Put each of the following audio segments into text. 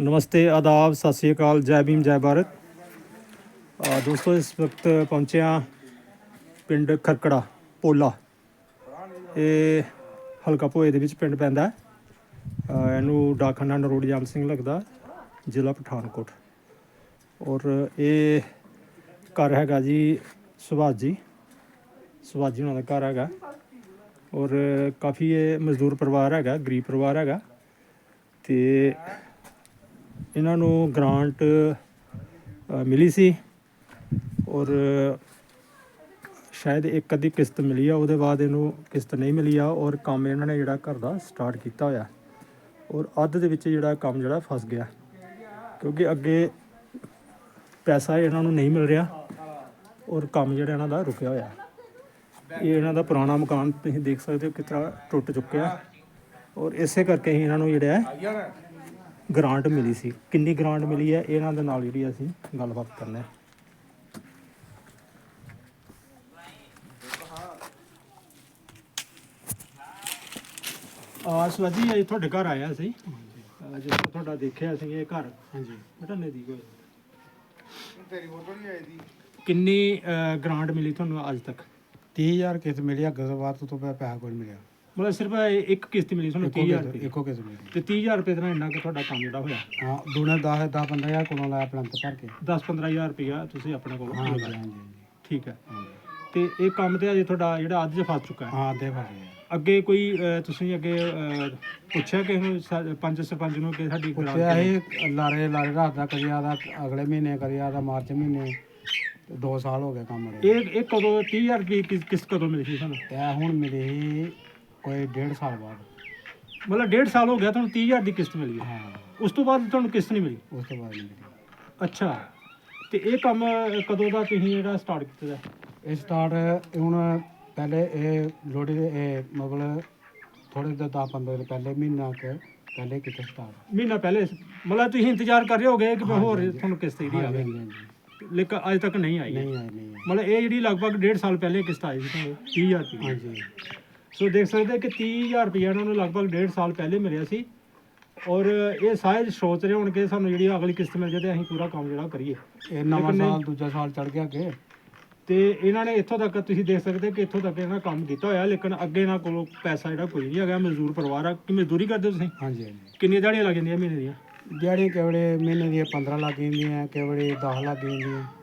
ਨਮਸਤੇ, ਆਦਾਬ, ਸਤਿ ਸ੍ਰੀ ਅਕਾਲ, ਜੈ ਭੀਮ, ਜੈ ਭਾਰਤ। ਦੋਸਤੋ, ਇਸ ਵਕਤ ਪਹੁੰਚੇ ਹਾਂ ਪਿੰਡ ਖਰਕੜਾ, ਪੋਲਾ। ਇਹ ਹਲਕਾ ਭੋਏ ਦੇ ਵਿੱਚ ਪਿੰਡ ਪੈਂਦਾ ਹੈ। ਇਹਨੂੰ ਡਾਕਖਾਨਾ ਨਰੋੜ ਜਾਮ ਸਿੰਘ ਲੱਗਦਾ, ਜ਼ਿਲ੍ਹਾ ਪਠਾਨਕੋਟ। ਔਰ ਇਹ ਘਰ ਹੈਗਾ ਜੀ ਸੁਭਾਸ਼ ਜੀ। ਸੁਭਾਸ਼ ਜੀ ਉਹਨਾਂ ਦਾ ਘਰ ਹੈਗਾ। ਔਰ ਕਾਫੀ ਇਹ ਮਜ਼ਦੂਰ ਪਰਿਵਾਰ ਹੈਗਾ, ਗਰੀਬ ਪਰਿਵਾਰ ਹੈਗਾ। ਤੇ ਇਹਨਾਂ ਨੂੰ ਗ੍ਰਾਂਟ ਮਿਲੀ ਸੀ ਔਰ ਸ਼ਾਇਦ ਇੱਕ ਅੱਧੀ ਕਿਸ਼ਤ ਮਿਲੀ ਆ, ਉਹਦੇ ਬਾਅਦ ਇਹਨੂੰ ਕਿਸ਼ਤ ਨਹੀਂ ਮਿਲੀ ਆ ਔਰ ਕੰਮ ਇਹਨਾਂ ਨੇ ਜਿਹੜਾ ਘਰ ਦਾ ਸਟਾਰਟ ਕੀਤਾ ਹੋਇਆ ਔਰ ਅੱਧ ਦੇ ਵਿੱਚ ਜਿਹੜਾ ਕੰਮ ਜਿਹੜਾ ਫਸ ਗਿਆ ਕਿਉਂਕਿ ਅੱਗੇ ਪੈਸਾ ਇਹਨਾਂ ਨੂੰ ਨਹੀਂ ਮਿਲ ਰਿਹਾ ਔਰ ਕੰਮ ਜਿਹੜਾ ਇਹਨਾਂ ਦਾ ਰੁਕਿਆ ਹੋਇਆ। ਇਹ ਇਹਨਾਂ ਦਾ ਪੁਰਾਣਾ ਮਕਾਨ ਤੁਸੀਂ ਦੇਖ ਸਕਦੇ ਹੋ ਕਿਸ ਤਰ੍ਹਾਂ ਟੁੱਟ ਚੁੱਕਿਆ ਔਰ ਇਸੇ ਕਰਕੇ ਹੀ ਇਹਨਾਂ ਨੂੰ ਜਿਹੜਾ ਗ੍ਰਾਂਟ ਮਿਲੀ ਸੀ। ਕਿੰਨੀ ਗ੍ਰਾਂਟ ਮਿਲੀ ਹੈ? ਇਹਨਾਂ ਦੇ ਨਾਲ ਜਿਹੜੀ ਅਸੀਂ ਗੱਲਬਾਤ ਕਰਨਾ ਹੈ ਆ ਸਵਾਜੀ ਇਹ ਤੁਹਾਡੇ ਘਰ ਆਇਆ ਸੀ। ਜਦੋਂ ਤੁਹਾਡਾ ਦੇਖਿਆ ਸੀ ਇਹ ਘਰ ਹਾਂਜੀ। ਬੇਟਾ ਨਦੀ ਕੋਈ। ਤੇਰੀ ਫੋਟੋ ਨਹੀਂ ਆਈ ਦੀ? ਕਿੰਨੀ ਗ੍ਰਾਂਟ ਮਿਲੀ ਤੁਹਾਨੂੰ ਅੱਜ ਤੱਕ? 30000 ਕਿਸ ਮਿਲਿਆ ਗਜ਼ਬਾਤ ਤੋਂ ਪਹਿਲਾਂ ਪੈਸਾ ਕੋਈ ਨਹੀਂ ਮਿਲਿਆ। ਮਤਲਬ ਸਿਰਫ ਇੱਕ ਕਿਸ਼ਤ ਮਿਲੀ ਤੁਹਾਨੂੰ 30000 ਰੁਪਏ ਇੱਕੋ ਕਿਸ ਮਿਲੀ। ਤੇ 30000 ਰੁਪਏ ਦਾ ਇੰਨਾ ਕਿ ਤੁਹਾਡਾ ਕੰਮ ਜਿਹੜਾ ਹੋਇਆ। ਹਾਂ ਦੋਨੇ 10 10 15000 ਕੋਲੋਂ ਲਾਇਆ ਪਲੰਤ ਭਰ ਕੇ। 10-15000 ਰੁਪਇਆ ਤੁਸੀਂ ਆਪਣੇ ਕੋਲ ਲਗਾਇਆ। ਹਾਂਜੀ ਹਾਂਜੀ। ਠੀਕ ਹੈ। ਤੇ ਇਹ ਕੰਮ ਤੇ ਅਜੇ ਤੁਹਾਡਾ ਜਿਹੜਾ ਅੱਜ ਫਸ ਚੁੱਕਾ ਹੈ। ਹਾਂ ਦੇ ਫਸੇ ਅੱਗੇ ਕੋਈ ਅਹ, ਤੁਸੀਂ ਅੱਗੇ ਅਹ, ਪੁੱਛਿਆ ਕਿ ਨੂੰ ਸਾ- ਪੰਚ ਸਰਪੰਚ ਨੂੰ ਕਿ ਸਾਡੀ ਗ੍ਰਾਂਟ ਇਹ ਲਾਰੇ ਲਾਰੇ ਰਾਤ ਦਾ ਕਰਿਆ ਦਾ ਅਗਲੇ ਮਹੀਨੇ ਕਰਿਆ ਦਾ ਮਾਰਚ ਮਹੀਨੇ 2 ਸਾਲ ਹੋ ਗਏ ਕੰਮ ਰਹੇ ਇਹ ਇਹ ਕਦੋਂ 30000 ਰੁਪਏ ਕਿਸ ਕਿਸ ਕਦੋਂ ਮਿਲੀ ਸੀ ਸਾਨੂੰ ਤੇ ਇਹ ਹੁਣ ਮਿਲੀ ਸੀ ਕੋਈ 1.5 ਸਾਲ ਬਾਅਦ। ਮਤਲਬ ਡੇਢ ਸਾਲ ਹੋ ਗਿਆ ਤੁਹਾਨੂੰ 30000 ਦੀ ਕਿਸ਼ਤ ਮਿਲੀ ਹੈ। ਹਾਂ। ਉਸ ਤੋਂ ਬਾਅਦ ਤੁਹਾਨੂੰ ਕਿਸ਼ਤ ਨਹੀਂ ਮਿਲੀ? ਉਸ ਤੋਂ ਬਾਅਦ ਨਹੀਂ ਮਿਲੀ। ਅੱਛਾ। ਤੇ ਇਹ ਕੰਮ ਕਦੋਂ ਦਾ ਤੁਸੀਂ ਜਿਹੜਾ ਸਟਾਰਟ ਕੀਤਾ ਦਾ? ਇਹ ਸਟਾਰਟ ਹੁਣ ਪਹਿਲੇ ਇਹ ਲੋੜੀ ਦੇ ਇਹ ਮਤਲਬ ਥੋੜੇ ਦੇ 10 15 ਦਿਨ ਪਹਿਲੇ ਮਹੀਨਾ ਕੇ ਪਹਿਲੇ ਕਿਤੇ ਸਟਾਰਟ ਮਹੀਨਾ ਪਹਿਲੇ ਮਤਲਬ ਤੁਸੀਂ ਇੰਤਜ਼ਾਰ ਕਰ ਰਹੇ ਹੋਗੇ ਕਿ ਮੈਂ ਹੋਰ ਤੁਹਾਨੂੰ ਕਿਸ਼ਤ ਜਿਹੜੀ ਆਵੇ। ਲੇਕਿਨ ਅੱਜ ਤੱਕ ਨਹੀਂ ਆਈ। ਨਹੀਂ ਆਈ ਨਹੀਂ। ਮਤਲਬ ਇਹ ਜਿਹੜੀ ਲਗਭਗ ਡੇਢ ਸਾਲ ਪਹਿਲੇ ਕਿਸ਼ਤ ਆਈ ਸੀ ਤੁਹਾਨੂੰ 30000 ਰੁਪਏ ਹਾਂਜੀ। ਸੋ ਦੇਖ ਸਕਦੇ ਕਿ 30000 ਰੁਪਏ ਇਹਨਾਂ ਨੂੰ ਲਗਭਗ ਡੇਢ ਸਾਲ ਪਹਿਲੇ ਮਿਲਿਆ ਸੀ। ਔਰ ਇਹ ਸਾਰੇ ਸੋਚ ਰਹੇ ਹੋਣ ਕਿ ਸਾਨੂੰ ਜਿਹੜੀ ਅਗਲੀ ਕਿਸ਼ਤ ਮਿਲ ਤੇ ਅਸੀਂ ਪੂਰਾ ਕੰਮ ਜਿਹੜਾ ਕਰੀਏ। ਇਹ ਨਵਾਂ ਲੇਕਿਨ ਨਹੀਂ- ਸਾਲ ਦੂਜਾ ਸਾਲ ਚੜ ਗਿਆ ਅੱਗੇ। ਤੇ ਇਹਨਾਂ ਨੇ ਇੱਥੋਂ ਤੱਕ ਤੁਸੀਂ ਦੇਖ ਸਕਦੇ ਕਿ ਇੱਥੋਂ ਤੱਕ ਇਹਨਾਂ ਕੰਮ ਕੀਤਾ ਹੋਇਆ ਲੇਕਿਨ ਅੱਗੇ ਇਹਨਾਂ ਕੋਲ ਪੈਸਾ ਜਿਹੜਾ ਕੋਈ ਨਹੀਂ ਹੈਗਾ ਮਜ਼ਦੂਰ ਪਰਿਵਾਰ ਆ। ਕਿ ਮਜ਼ਦੂਰੀ ਕਰਦੇ ਹੋ ਤੁਸੀਂ? ਹਾਂਜੀ ਹਾਂਜੀ। ਕਿੰਨੀਆਂ ਦਿਹਾੜੀਆਂ ਲੱਗ ਜਾਂਦੀਆਂ ਮਹੀਨੇ ਦੀਆਂ? ਜਿਹੜੀ ਕਿਵੜੇ ਮਹੀਨੇ ਦੀਆਂ? 15 ਲੱਗ ਜਾਂਦੀਆਂ ਕਿਵੜੇ 10 ਲੱਗ ਜਾਂਦੀਆਂ।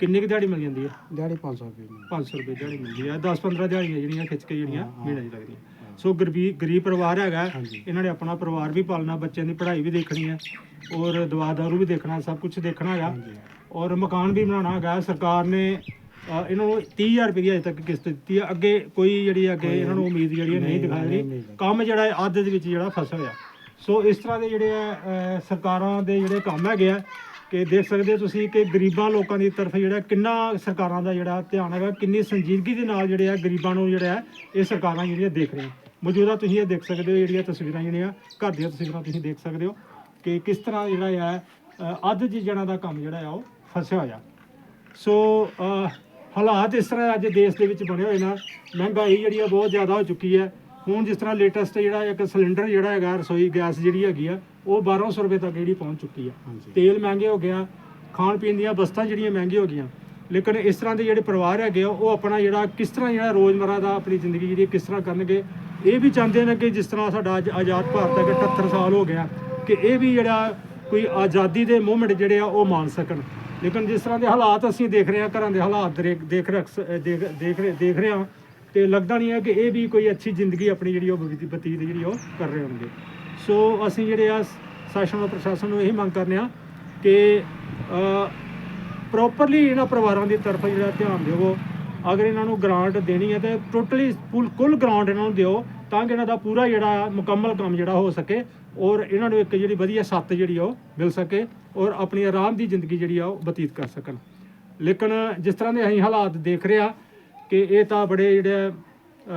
ਕਿੰਨੀ ਕੁ ਦਿਹਾੜੀ ਮਿਲ ਜਾਂਦੀ ਹੈ ਦਿਹਾੜੀ 500 ਰੁਪਏ ਦੀ 500 ਰੁਪਏ ਦਿਹਾੜੀ ਮਿਲਦੀ ਹੈ 10-15 ਦਿਹਾੜੀਆਂ ਜਿਹੜੀਆਂ ਖਿੱਚ ਕੇ ਜਿਹੜੀਆਂ ਮਹੀਨੇ ਦੀ ਲੱਗਦੀਆਂ। ਸੋ ਗਰੀਬ ਗਰੀਬ ਪਰਿਵਾਰ ਹੈਗਾ। ਇਹਨਾਂ ਨੇ ਆਪਣਾ ਪਰਿਵਾਰ ਵੀ ਪਾਲਣਾ ਬੱਚਿਆਂ ਦੀ ਪੜ੍ਹਾਈ ਵੀ ਦੇਖਣੀ ਹੈ ਔਰ ਦਵਾ ਦਾਰੂ ਵੀ ਦੇਖਣਾ ਸਭ ਕੁਝ ਦੇਖਣਾ ਹੈਗਾ। ਔਰ ਮਕਾਨ ਵੀ ਬਣਾਉਣਾ ਹੈਗਾ। ਸਰਕਾਰ ਨੇ ਅ, ਇਹਨਾਂ ਨੂੰ 30000 ਰੁਪਏ ਦੀ ਅਜੇ ਤੱਕ ਕਿਸ਼ਤ ਦਿੱਤੀ ਹੈ ਅੱਗੇ ਕੋਈ ਜਿਹੜੀ ਅੱਗੇ ਇਹਨਾਂ ਨੂੰ ਉਮੀਦ ਜਿਹੜੀ ਹੈ ਨਹੀਂ ਦਿਖਾਈ ਰਹੀ। ਕੰਮ ਜਿਹੜਾ ਹੈ ਅੱਧ ਦੇ ਵਿੱਚ ਜਿਹੜਾ ਫਸਿਆ ਹੋਇਆ। ਸੋ ਇਸ ਤਰ੍ਹਾਂ ਦੇ ਜਿਹੜੇ ਅ, ਸਰਕਾਰਾਂ ਦੇ ਜਿਹੜੇ ਕੰਮ ਹੈਗੇ ਆ ਕਿ ਦੇਖ ਸਕਦੇ ਹੋ ਤੁਸੀਂ ਕਿ ਗਰੀਬਾਂ ਲੋਕਾਂ ਦੀ ਤਰਫ ਜਿਹੜਾ ਕਿੰਨਾ ਸਰਕਾਰਾਂ ਦਾ ਜਿਹੜਾ ਧਿਆਨ ਹੈਗਾ, ਕਿੰਨੀ ਸੰਜੀਦਗੀ ਦੇ ਨਾਲ ਜਿਹੜੇ ਆ ਗਰੀਬਾਂ ਨੂੰ ਜਿਹੜਾ ਹੈ, ਇਹ ਸਰਕਾਰਾਂ ਜਿਹੜੀਆਂ ਦੇਖ ਰਹੀਆਂ। ਮੌਜੂਦਾ ਤੁਸੀਂ ਇਹ ਦੇਖ ਸਕਦੇ ਹੋ ਜਿਹੜੀਆਂ ਤਸਵੀਰਾਂ ਜਿਹੜੀਆਂ, ਘਰ ਦੀਆਂ ਤਸਵੀਰਾਂ ਤੁਸੀਂ ਦੇਖ ਸਕਦੇ ਹੋ ਕਿ ਕਿਸ ਤਰ੍ਹਾਂ ਜਿਹੜਾ ਆ ਅੱਧ ਜੀ ਦਾ ਕੰਮ ਜਿਹੜਾ ਆ, ਉਹ ਫਸਿਆ ਹੋਇਆ। ਸੋ ਹਾਲਾਤ ਇਸ ਤਰ੍ਹਾਂ ਅੱਜ ਦੇਸ਼ ਦੇ ਵਿੱਚ ਬਣੇ ਹੋਏ ਨਾ। ਮਹਿੰਗਾਈ ਜਿਹੜੀ ਆ ਬਹੁਤ ਜ਼ਿਆਦਾ ਹੋ ਚੁੱਕੀ ਹੈ। ਹੁਣ ਜਿਸ ਤਰ੍ਹਾਂ ਲੇਟੈਸਟ ਜਿਹੜਾ ਇੱਕ ਸਿਲੰਡਰ ਜਿਹੜਾ ਹੈਗਾ ਰਸੋਈ ਗੈਸ ਜਿਹੜੀ ਹੈਗੀ ਆ ਉਹ 1200 ਰੁਪਏ ਤੱਕ ਜਿਹੜੀ ਪਹੁੰਚ ਚੁੱਕੀ ਆ। ਤੇਲ ਮਹਿੰਗੇ ਹੋ ਗਿਆ ਖਾਣ ਪੀਣ ਦੀਆਂ ਵਸਤਾਂ ਜਿਹੜੀਆਂ ਮਹਿੰਗੀਆਂ ਹੋ ਗਈਆਂ ਲੇਕਿਨ ਇਸ ਤਰ੍ਹਾਂ ਦੇ ਜਿਹੜੇ ਪਰਿਵਾਰ ਹੈਗੇ ਆ ਉਹ ਆਪਣਾ ਜਿਹੜਾ ਕਿਸ ਤਰ੍ਹਾਂ ਜਿਹੜਾ ਰੋਜ਼ਮਰਾ ਦਾ ਆਪਣੀ ਜ਼ਿੰਦਗੀ ਜਿਹੜੀ ਕਿਸ ਤਰ੍ਹਾਂ ਕਰਨਗੇ ਇਹ ਵੀ ਚਾਹੁੰਦੇ ਨੇ ਕਿ ਜਿਸ ਤਰ੍ਹਾਂ ਸਾਡਾ ਅੱਜ ਆਜ਼ਾਦ ਭਾਰਤ ਹੈ ਕਿ 78 ਸਾਲ ਹੋ ਗਿਆ ਕਿ ਇਹ ਵੀ ਜਿਹੜਾ ਕੋਈ ਆਜ਼ਾਦੀ ਦੇ ਮੂਵਮੈਂਟ ਜਿਹੜੇ ਆ ਉਹ ਮਾਣ ਸਕਣ। ਲੇਕਿਨ ਜਿਸ ਤਰ੍ਹਾਂ ਦੇ ਹਾਲਾਤ ਅਸੀਂ ਦੇਖ ਰਹੇ ਹਾਂ ਘਰਾਂ ਦੇ ਹਾਲਾਤ ਦੇਖ ਦੇਖ ਰਖ- ਦੇਖ ਦੇਖ ਰਹੇ ਦੇਖ ਰਹੇ ਹਾਂ ਤੇ ਲੱਗਦਾ ਨਹੀਂ ਹੈ ਕਿ ਇਹ ਵੀ ਕੋਈ ਅੱਛੀ ਜ਼ਿੰਦਗੀ ਆਪਣੀ ਜਿਹੜੀ ਉਹ ਬਤੀਤ ਬਤੀਤ ਜਿਹੜੀ ਉਹ ਕਰ ਰਹੇ ਹੋਣਗੇ। ਸੋ ਅਸੀਂ ਜਿਹੜੇ ਆ ਸ਼ਾਸਨ ਔਰ ਪ੍ਰਸ਼ਾਸਨ ਨੂੰ ਇਹੀ ਮੰਗ ਕਰਨੇ ਆ ਕਿ ਪ੍ਰੋਪਰਲੀ ਇਹਨਾਂ ਪਰਿਵਾਰਾਂ ਦੀ ਤਰਫ ਜਿਹੜਾ ਧਿਆਨ ਦਿਓ। ਅਗਰ ਇਹਨਾਂ ਨੂੰ ਗ੍ਰਾਂਟ ਦੇਣੀ ਹੈ ਤਾਂ ਟੋਟਲੀ ਕੁੱਲ ਗ੍ਰਾਂਟ ਇਹਨਾਂ ਨੂੰ ਦਿਓ ਤਾਂ ਕਿ ਇਹਨਾਂ ਦਾ ਪੂਰਾ ਜਿਹੜਾ ਮੁਕੰਮਲ ਕੰਮ ਜਿਹੜਾ ਹੋ ਸਕੇ ਔਰ ਇਹਨਾਂ ਨੂੰ ਇੱਕ ਜਿਹੜੀ ਵਧੀਆ ਸੱਤ ਜਿਹੜੀ ਆ ਉਹ ਮਿਲ ਸਕੇ ਔਰ ਆਪਣੀ ਆਰਾਮ ਦੀ ਜ਼ਿੰਦਗੀ ਜਿਹੜੀ ਆ ਉਹ ਬਤੀਤ ਕਰ ਸਕਣ। ਲੇਕਿਨ ਜਿਸ ਤਰ੍ਹਾਂ ਦੇ ਅਸੀਂ ਹਾਲਾਤ ਦੇਖ ਰਹੇ ਆ ਕਿ ਇਹ ਤਾਂ ਬੜੇ ਜਿਹੜੇ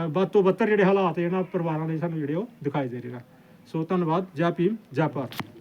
ਵੱਧ ਤੋਂ ਬੱਤਰ ਜਿਹੜੇ ਹਾਲਾਤ ਇਹਨਾਂ ਪਰਿਵਾਰਾਂ ਦੇ ਸਾਨੂੰ ਜਿਹੜੇ ਉਹ ਦਿਖਾਈ ਦੇ ਰਹੇ ਆ ਸੋ ਧੰਨਵਾਦ, ਜੈ ਭੀਮ, ਜੈ ਭਾਰਤ।